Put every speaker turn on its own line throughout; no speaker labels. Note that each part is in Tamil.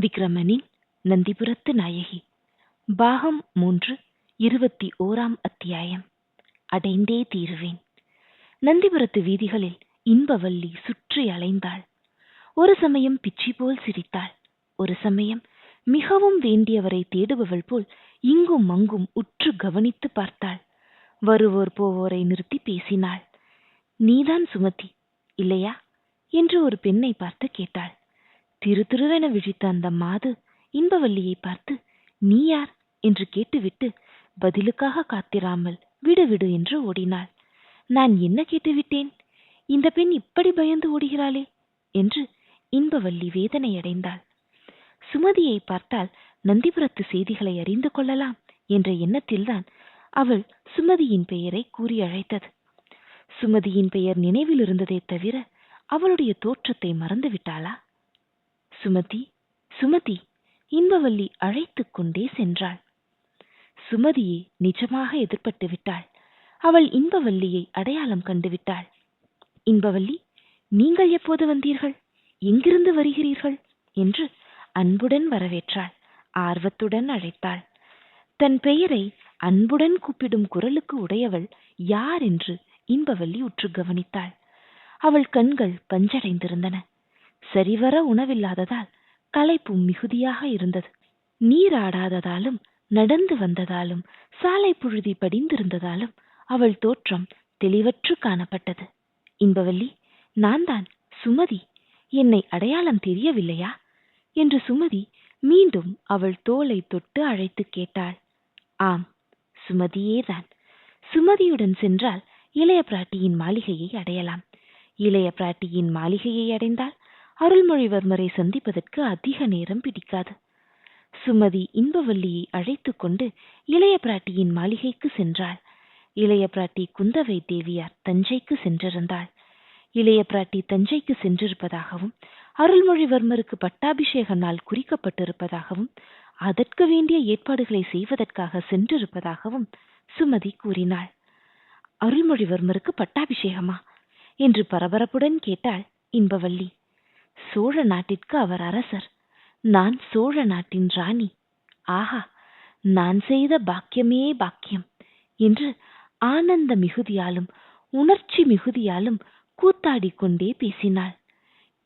விக்ரமனின் நந்திபுரத்து நாயகி. பாகம் மூன்று இருபத்தி ஓராம் அத்தியாயம். அடைந்தே தீருவேன். நந்திபுரத்து வீதிகளில் இன்பவல்லி சுற்றி அலைந்தாள். ஒரு சமயம் பிச்சி போல் சிரித்தாள். ஒரு சமயம் மிகவும் வேண்டியவரை தேடுபவள் போல் இங்கும் அங்கும் உற்று கவனித்து பார்த்தாள். வருவோர் போவோரை நிறுத்தி பேசினாள். நீதான் சுமதி இல்லையா? என்று ஒரு பெண்ணை பார்த்து கேட்டாள். திரு திருவென விழித்த அந்த மாது இன்பவல்லியை பார்த்து நீ யார்? என்று கேட்டுவிட்டு பதிலுக்காக காத்திராமல் விடு விடு என்று ஓடினாள். நான் என்ன கேட்டுவிட்டேன்? இந்த பெண் இப்படி பயந்து ஓடுகிறாளே என்று இன்பவல்லி வேதனையடைந்தாள் சுமதியை பார்த்தால் நந்திபுரத்து செய்திகளை அறிந்து கொள்ளலாம் என்ற எண்ணத்தில்தான் அவள் சுமதியின் பெயரை கூறி அழைத்தது. சுமதியின் பெயர் நினைவில் இருந்ததே தவிர அவளுடைய தோற்றத்தை மறந்துவிட்டாளா? சுமதி சுமதி இன்பவல்லி அழைத்துக் கொண்டே சென்றாள். சுமதியே நிஜமாக எதிர்பட்டு விட்டாள். அவள் இன்பவல்லியை அடையாளம் கண்டுவிட்டாள் இன்பவல்லி நீங்கள் எப்போது வந்தீர்கள்? எங்கிருந்து வருகிறீர்கள்? என்று அன்புடன் வரவேற்றாள். ஆர்வத்துடன் அழைத்தாள். தன் பெயரை அன்புடன் கூப்பிடும் குரலுக்கு உடையவள் யார் என்று இன்பவல்லி உற்று கவனித்தாள். அவள் கண்கள் பஞ்சடைந்திருந்தன. சரிவர உணவில்லாததால் களைப்பும் மிகுதியாக இருந்தது. நீராடாததாலும் நடந்து வந்ததாலும் சாலை புழுதி படிந்திருந்ததாலும் அவள் தோற்றம் தெளிவற்று காணப்பட்டது. இன்பவல்லி நான் தான் சுமதி என்னை அடையாளம் தெரியவில்லையா? என்று சுமதி மீண்டும் அவள் தோலை தொட்டு அழைத்து கேட்டாள். ஆம் சுமதியேதான். சுமதியுடன் சென்றால் இளைய பிராட்டியின் மாளிகையை அடையலாம். இளைய பிராட்டியின் மாளிகையை அடைந்தால் அருள்மொழிவர்மரை சந்திப்பதற்கு அதிக நேரம் பிடிக்காது. சுமதி இன்பவல்லியை அழைத்து கொண்டு இளைய பிராட்டியின் மாளிகைக்கு சென்றாள். இளைய பிராட்டி குந்தவை தேவியார் தஞ்சைக்கு சென்றிருந்தாள். இளைய பிராட்டி தஞ்சைக்கு சென்றிருப்பதாகவும் அருள்மொழிவர்மருக்கு பட்டாபிஷேக நாள் குறிக்கப்பட்டிருப்பதாகவும் அதற்கு வேண்டிய ஏற்பாடுகளை செய்வதற்காக சென்றிருப்பதாகவும் சுமதி கூறினாள். அருள்மொழிவர்மருக்கு பட்டாபிஷேகமா? என்று பரபரப்புடன் கேட்டாள் இன்பவல்லி. சோழ நாட்டிற்கு அவர் அரசர். நான் சோழ நாட்டின் ராணி. ஆஹா நான் செய்த பாக்கியமே பாக்கியம் என்று ஆனந்த மிகுதியாலும் உணர்ச்சி மிகுதியாலும் கூத்தாடி கொண்டே பேசினாள்.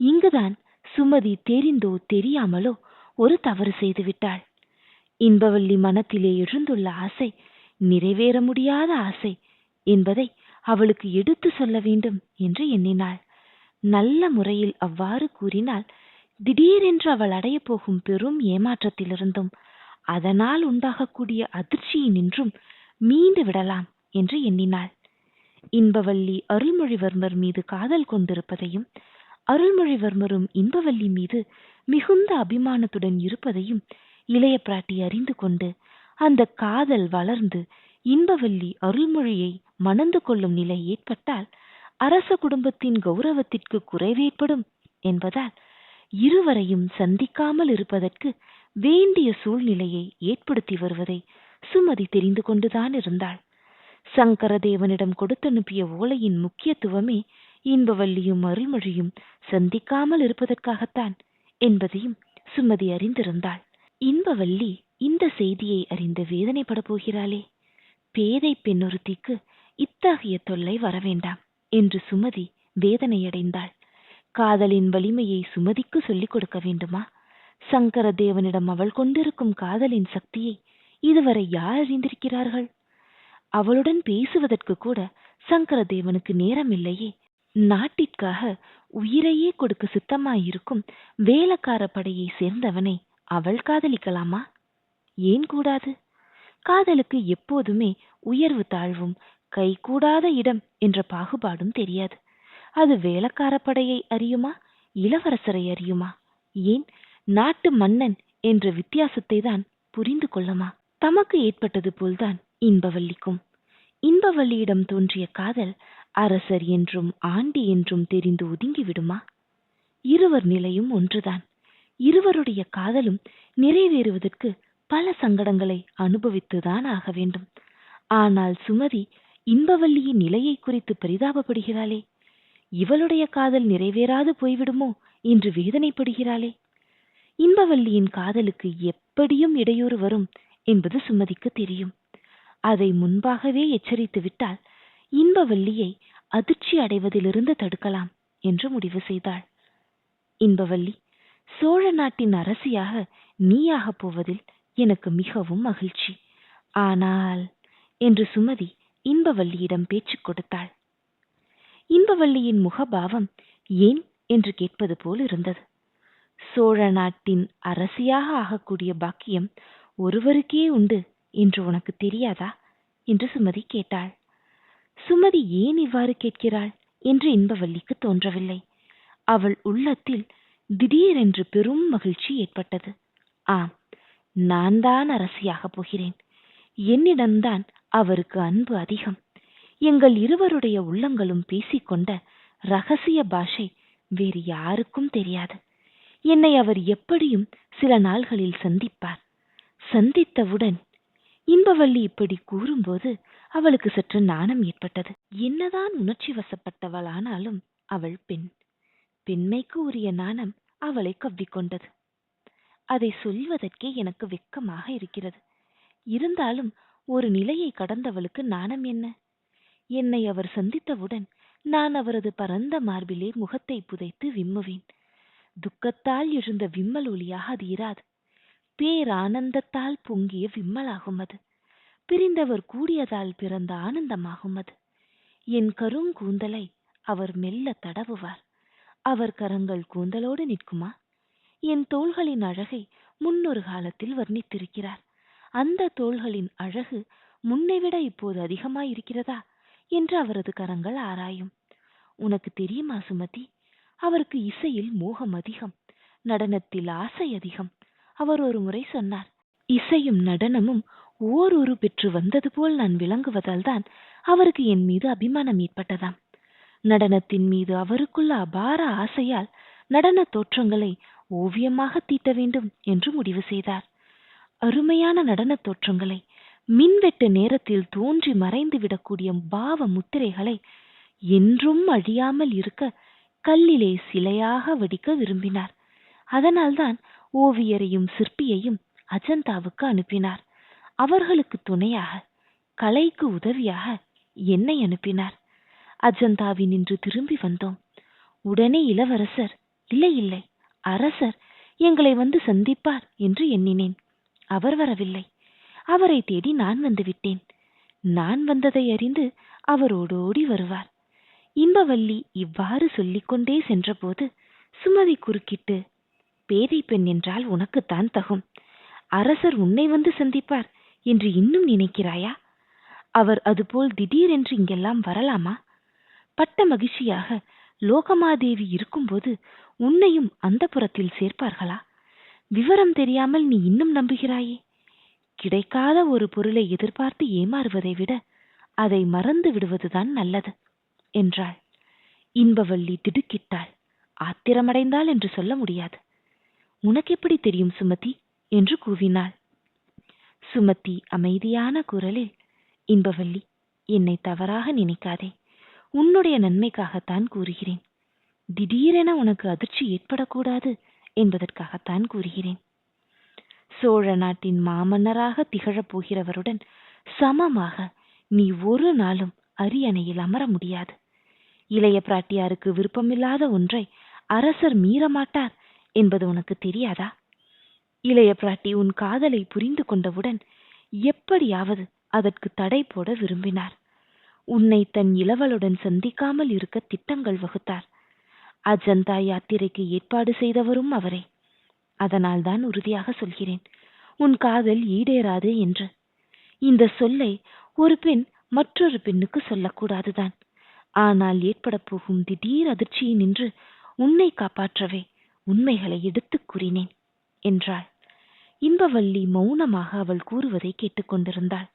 இங்குதான் சுமதி தெரிந்தோ தெரியாமலோ ஒரு தவறு செய்துவிட்டாள் இன்பவல்லி மனத்திலே எழுந்துள்ள ஆசை நிறைவேற முடியாத ஆசை என்பதை அவளுக்கு எடுத்து சொல்ல வேண்டும் என்று எண்ணினாள். நல்ல முறையில் அவ்வாறு கூறினால் திடீரென்று அவள் அடையப் போகும் பெரும் ஏமாற்றத்திலிருந்தும் அதனால் உண்டாகக்கூடிய அதிர்ச்சியினின்றும் மீண்டு விடலாம் என்று எண்ணினாள். இன்பவல்லி அருள்மொழிவர்மர் மீது காதல் கொண்டிருப்பதையும் அருள்மொழிவர்மரும் இன்பவல்லி மீது மிகுந்த அபிமானத்துடன் இருப்பதையும் இளைய பிராட்டி அறிந்து கொண்டு அந்த காதல் வளர்ந்து இன்பவல்லி அருள்மொழியை மணந்து கொள்ளும் நிலை ஏற்பட்டால் அரச குடும்பத்தின் கௌரவத்திற்கு குறைவேற்படும் என்பதால் இருவரையும் சந்திக்காமல் இருப்பதற்கு வேண்டிய சூழ்நிலையை ஏற்படுத்தி வருவதை சுமதி தெரிந்து கொண்டுதான் இருந்தாள். சங்கரதேவனிடம் கொடுத்தனுப்பிய ஓலையின் முக்கியத்துவமே இன்பவல்லியும் அருள்மொழியும் சந்திக்காமல் இருப்பதற்காகத்தான் என்பதையும் சுமதி அறிந்திருந்தாள். இன்பவல்லி இந்த செய்தியை அறிந்து வேதனைப்பட போகிறாளே. பேதை பெண்ணொருத்திக்கு இத்தகைய தொல்லை வரவேண்டாம். என்று சுமதி வேதனையடைந்தாள். காதலின் வலிமையை சுமதிக்கு சொல்லிக் கொடுக்க வேண்டுமா? சங்கர தேவனிடம் அவள் கொண்டிருக்கும் காதலின் சக்தியை இதுவரை யார் அறிந்திருக்கிறார்கள்? அவளுடன் பேசுவதற்கு கூட சங்கர தேவனுக்கு நேரமில்லையே. நாட்டிற்காக உயிரையே கொடுக்க சித்தமாயிருக்கும் வேலக்கார படையை சேர்ந்தவனை அவள் காதலிக்கலாமா? ஏன் கூடாது? காதலுக்கு எப்போதுமே உயர்வு தாழ்வும் கைகூடாத இடம் என்ற பாகுபாடும் தெரியாது. அது வேலக்கார படையை அறியுமா? இளவரசரை அறியுமா? ஏன்? நாட்டு மன்னன் என்ற வித்தியாசத்தை தான் புரிந்து கொள்ளுமா? தமக்கு ஏற்பட்டது போல்தான் இன்பவல்லிக்கும். இன்பவல்லியிடம் தோன்றிய காதல் அரசர் என்றும் ஆண்டி என்றும் தெரிந்து ஒதுங்கி விடுமா? இருவர் நிலையும் ஒன்றுதான். இருவருடைய காதலும் நிறைவேறுவதற்கு பல சங்கடங்களை அனுபவித்துதான் ஆக வேண்டும். ஆனால் சுமதி இன்பவல்லியின் நிலையை குறித்து பரிதாபப்படுகிறாளே. இவளுடைய காதல் நிறைவேறாது போய்விடுமோ என்று வேதனைப்படுகிறாளே. இன்பவல்லியின் காதலுக்கு எப்படியும் இடையூறு வரும் என்பது சுமதிக்கு தெரியும். அதை முன்பாகவே எச்சரித்து விட்டால் இன்பவல்லியை அதிர்ச்சி அடைவதிலிருந்து தடுக்கலாம் என்று முடிவு செய்தாள். இன்பவல்லி சோழ நாட்டின் அரசியாக நீயாகப் போவதில் எனக்கு மிகவும் மகிழ்ச்சி. ஆனால் என்று சுமதி இன்பவல்லியிடம் பேச்சு கொடுத்தாள். இன்பவல்லியின் முகபாவம் ஏன் என்று கேட்பது போல் இருந்தது. சோழ நாட்டின் அரசியாக ஆகக்கூடிய பாக்கியம் ஒருவருக்கே உண்டு என்று உனக்கு தெரியாதா? என்று சுமதி கேட்டாள். சுமதி ஏன் இவ்வாறு கேட்கிறாள் என்று இன்பவல்லிக்கு தோன்றவில்லை. அவள் உள்ளத்தில் திடீரென்று பெரும் மகிழ்ச்சி ஏற்பட்டது. ஆம் நான் தான் அரசியாகப் போகிறேன். என்னிடம்தான் அவருக்கு அன்பு அதிகம். எங்கள் இருவருடைய உள்ளங்களும் பேசிக்கொண்ட ரகசிய பாஷை வேறு யாருக்கும் தெரியாது. என்னை அவர் எப்படியும் சில நாள்களில் சந்திப்பார். சந்தித்தவுடன் இன்பவள்ளி இப்படி கூறும்போது அவளுக்கு சற்று நாணம் ஏற்பட்டது. என்னதான் உணர்ச்சி வசப்பட்டவளானாலும் அவள் பெண். பெண்மைக்கு உரிய நாணம் அவளை கவ்விக்கொண்டது. அதை சொல்வதற்கே எனக்கு வெட்கமாக இருக்கிறது. இருந்தாலும் ஒரு நிலையை கடந்தவளுக்கு நாணம் என்ன? என்னை அவர் சந்தித்தவுடன் நான் அவரது பரந்த மார்பிலே முகத்தை புதைத்து விம்முவேன். துக்கத்தால் எழுந்த விம்மல் ஒளியாக அது இராது. பேரானந்தத்தால் பொங்கிய விம்மலாகும் அது. பிரிந்தவர் கூடியதால் பிறந்த ஆனந்தமாகும் அது. என் கருங்கூந்தலை அவர் மெல்ல தடவுவார். அவர் கரங்கள் கூந்தலோடு நிற்குமா? என் தோள்களின் அழகை முன்னொரு காலத்தில் வர்ணித்திருக்கிறார். அந்த தோள்களின் அழகு முன்னைவிட இப்போது அதிகமாயிருக்கிறதா என்று அவரது கரங்கள் ஆராயும். உனக்கு தெரியுமா சுமதி? அவருக்கு இசையில் மோகம் அதிகம் நடனத்தில் ஆசை அதிகம். அவர் ஒரு முறை சொன்னார் இசையும் நடனமும் ஓர் உரு பெற்று வந்தது போல் நான் விளங்குவதால் தான் அவருக்கு என் மீது அபிமானம் ஏற்பட்டதாம். நடனத்தின் மீது அவருக்குள்ள அபார ஆசையால் நடன தோற்றங்களை ஓவியமாக தீட்ட வேண்டும் என்று முடிவு செய்தார். அருமையான நடனத் தோற்றங்களை மின்வெட்டு நேரத்தில் தோன்றி மறைந்து விடக்கூடிய பாவ முத்திரைகளை என்றும் அழியாமல் இருக்க கல்லிலே சிலையாக வடிக்க விரும்பினார். அதனால்தான் ஓவியரையும் சிற்பியையும் அஜந்தாவுக்கு அனுப்பினார். அவர்களுக்கு துணையாக கலைக்கு உதவியாக என்னை அனுப்பினார். அஜந்தாவின் இன்று திரும்பி வந்தோம். உடனே இளவரசர் இல்லை இல்லை அரசர் எங்களை வந்து சந்திப்பார் என்று எண்ணினேன். அவர் வரவில்லை. அவரை தேடி நான் வந்து விட்டேன் நான் வந்ததை அறிந்து அவர் ஓடோடி வருவார். இன்பவல்லி இவ்வாறு சொல்லிக்கொண்டே சென்றபோது சுமதி குறுக்கிட்டு பேதை பெண் என்றால் உனக்குத்தான் தகும். அரசர் உன்னை வந்து சந்திப்பார் என்று இன்னும் நினைக்கிறாயா? அவர் அதுபோல் திடீரென்று இங்கெல்லாம் வரலாமா? பட்ட மகிழ்ச்சியாக லோகமாதேவி இருக்கும்போது உன்னையும் அந்த புறத்தில் சேர்ப்பார்களா? விவரம் தெரியாமல் நீ இன்னும் நம்புகிறாயே? கிடைக்காத ஒரு பொருளை எதிர்பார்த்து ஏமாறுவதை விட அதை மறந்து விடுவதுதான் நல்லது என்றாள். இன்பவள்ளி திடுக்கிட்டாள். ஆத்திரமடைந்தாள் என்று சொல்ல முடியாது. உனக்கு எப்படி தெரியும் சுமதி? என்று கூவினாள். சுமதி அமைதியான குரலில் இன்பவள்ளி என்னை தவறாக நினைக்காதே. உன்னுடைய நன்மைக்காகத்தான் கூறுகிறேன். திடீரென உனக்கு அதிர்ச்சி ஏற்படக்கூடாது. என்பதற்காகத்தான் கூறுகிறேன். சோழ நாட்டின் மாமன்னராக திகழப் போகிறவருடன் சமமாக நீ ஒரு நாளும் அரியணையில் அமர முடியாது. இளைய பிராட்டியாருக்கு விருப்பமில்லாத ஒன்றை அரசர் மீறமாட்டார் என்பது உனக்கு தெரியாதா? இளைய பிராட்டி உன் காதலை புரிந்து கொண்டவுடன் எப்படியாவது அதற்கு தடை போட விரும்பினார். உன்னை தன் இளவலுடன் சந்திக்காமல் இருக்க திட்டங்கள் வகுத்தார். அஜந்தா யாத்திரைக்கு ஏற்பாடு செய்தவரும் அவரே. அதனால்தான் உறுதியாக சொல்கிறேன் உன் காதல் ஈடேறாது என்று. இந்த சொல்லை ஒரு பெண் மற்றொரு பெண்ணுக்கு சொல்லக்கூடாதுதான். ஆனால் ஏற்பட போகும் திடீர் அதிர்ச்சியை நின்று உன்னை காப்பாற்றவே உண்மைகளை எடுத்துக் கூறினேன் என்றாள். இன்பவல்லி மௌனமாக அவள் கூறுவதை கேட்டுக்கொண்டிருந்தாள்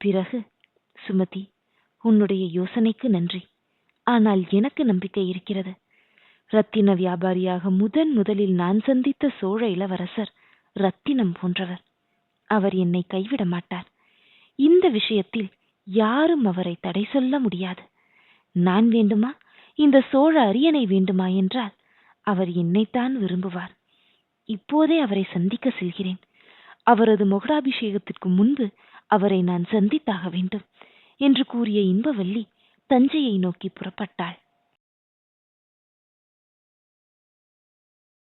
பிறகு சுமதி உன்னுடைய யோசனைக்கு நன்றி. ஆனால் எனக்கு நம்பிக்கை இருக்கிறது. ரத்தின வியாபாரியாக முதன் முதலில் நான் சந்தித்த சோழ இளவரசர் ரத்தினம் போன்றவர். அவர் என்னை கைவிட மாட்டார். இந்த விஷயத்தில் யாரும் அவரை தடை சொல்ல முடியாது. நான் வேண்டுமா? இந்த சோழ அரியணை வேண்டுமா என்றால் அவர் என்னைத்தான் விரும்புவார். இப்போதே அவரை சந்திக்க செல்கிறேன். அவரது மொகடாபிஷேகத்திற்கு முன்பு அவரை நான் சந்தித்தாக வேண்டும் என்று கூறிய இன்பவல்லி தஞ்சையை நோக்கி புறப்பட்டாள்.